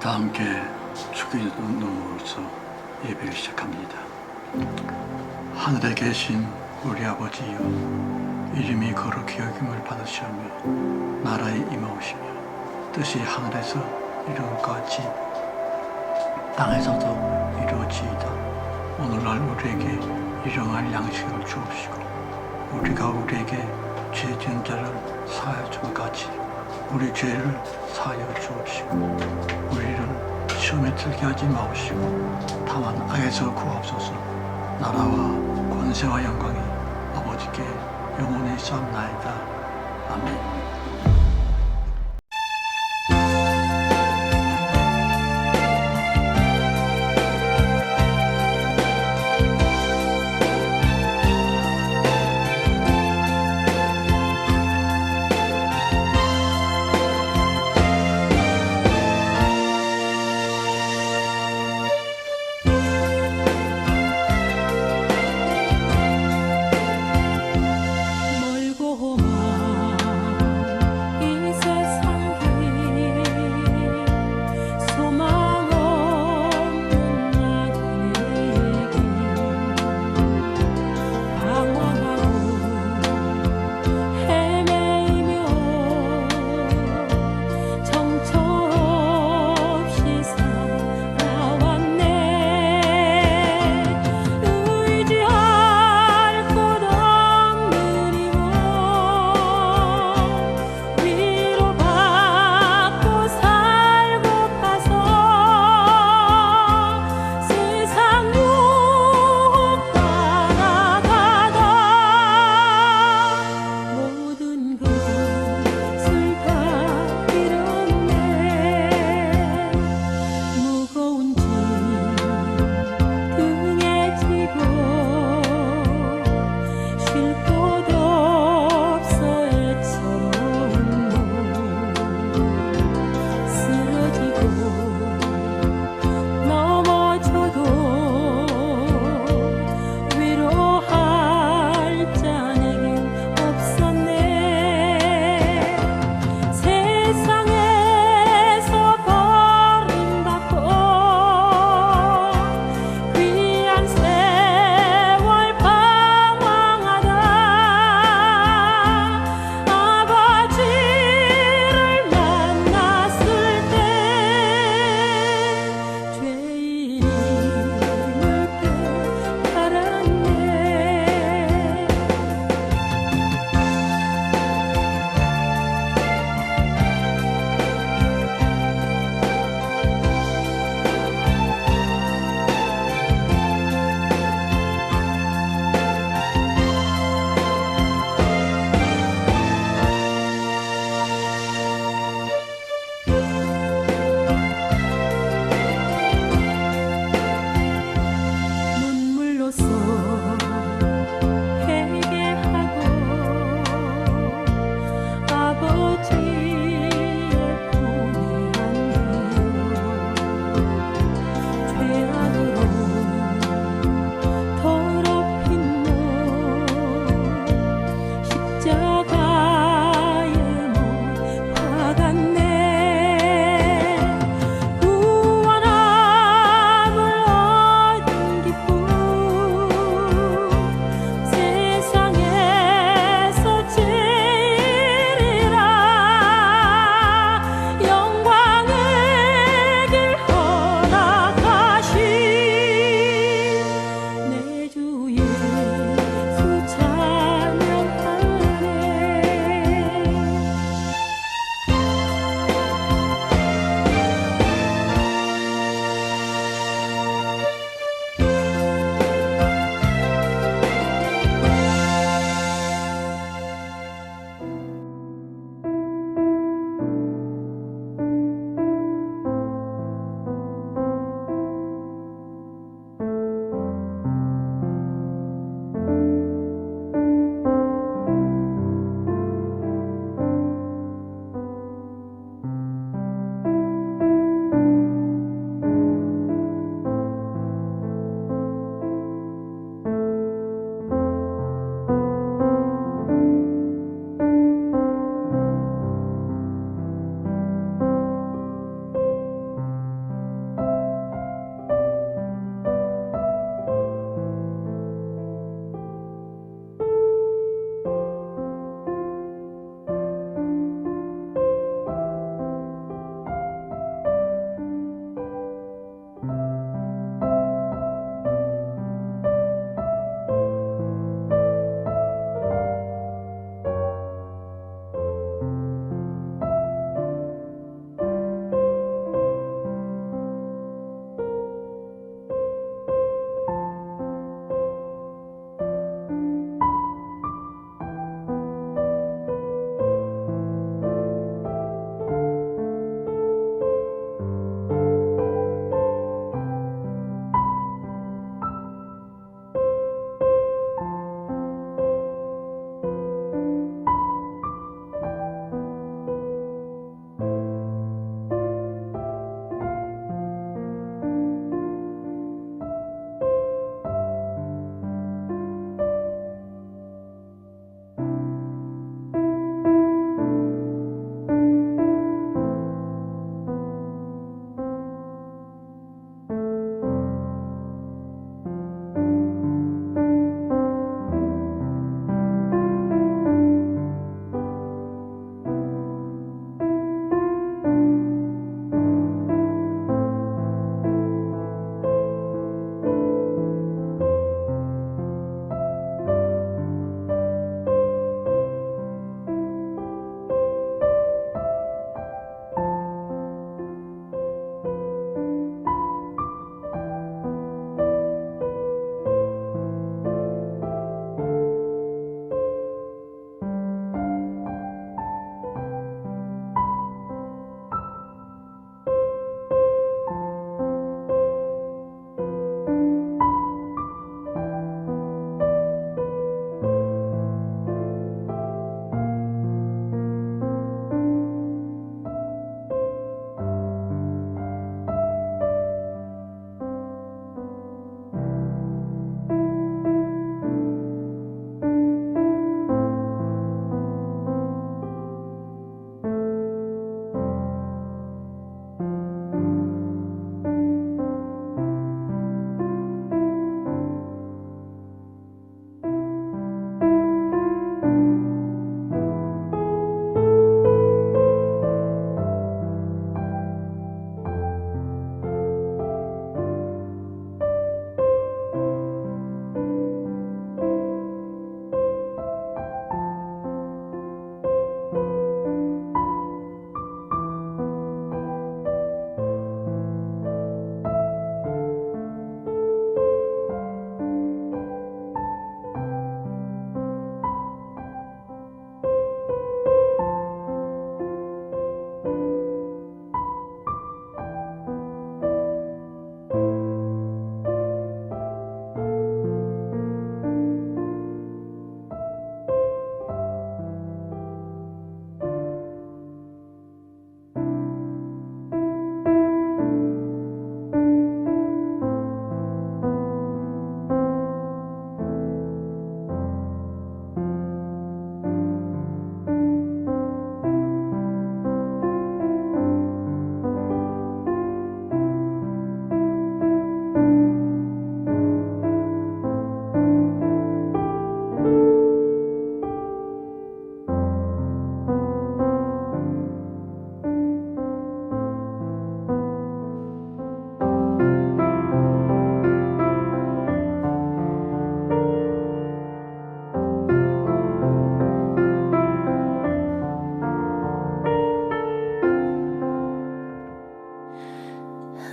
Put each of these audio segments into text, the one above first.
다 함께 눈으로서 예배를 시작합니다. 하늘에 계신 우리 아버지여 이름이 거룩히 여김을 받으시오며 나라에 임하오시며 뜻이 하늘에서 이룬 것 같이 땅에서도 이루어지이다. 오늘날 우리에게 일용할 양식을 주옵시고 우리가 우리에게 죄 지은 자를 사하여 준 같이 우리 죄를 사하여 주옵시고 우리를 시험에 들게 하지 마옵시고 다만 악에서 구하옵소서. 나라와 권세와 영광이 아버지께 영원히 쌓나이다. 아멘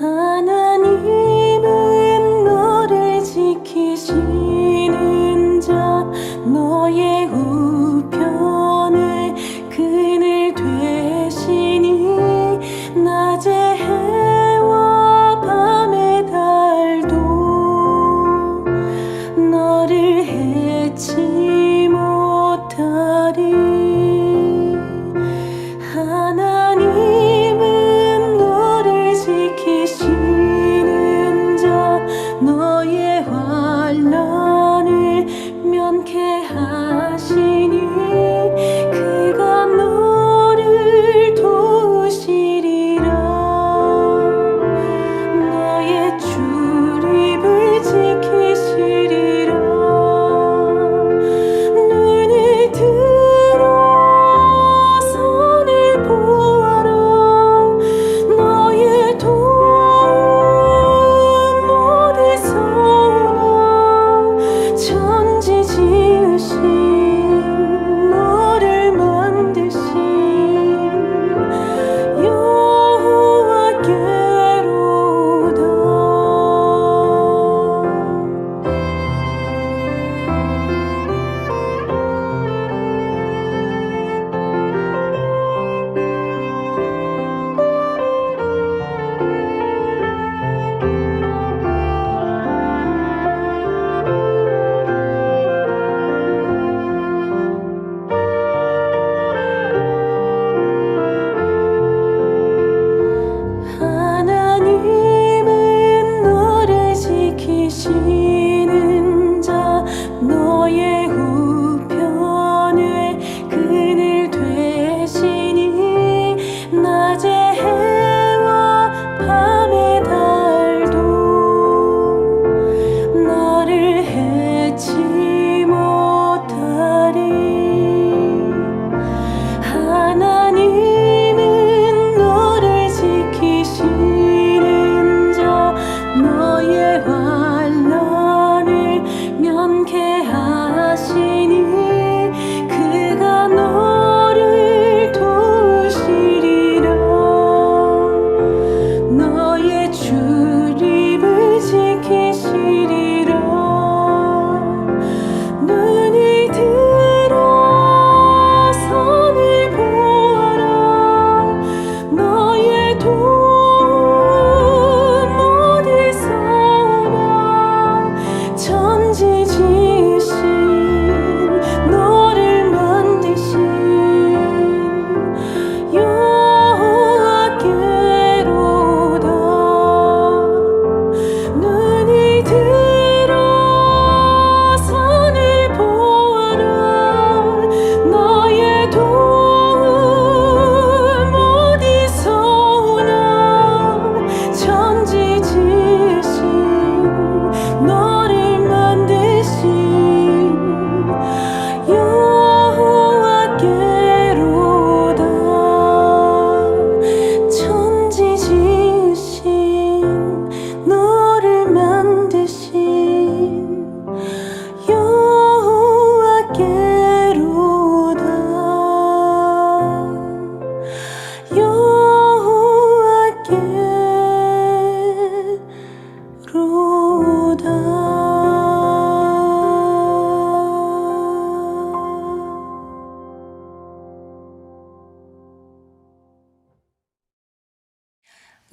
啊。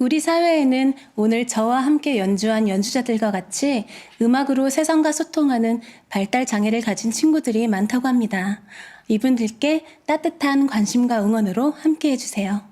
우리 사회에는 오늘 저와 함께 연주한 연주자들과 같이 음악으로 세상과 소통하는 발달 장애를 가진 친구들이 많다고 합니다. 이분들께 따뜻한 관심과 응원으로 함께 해주세요.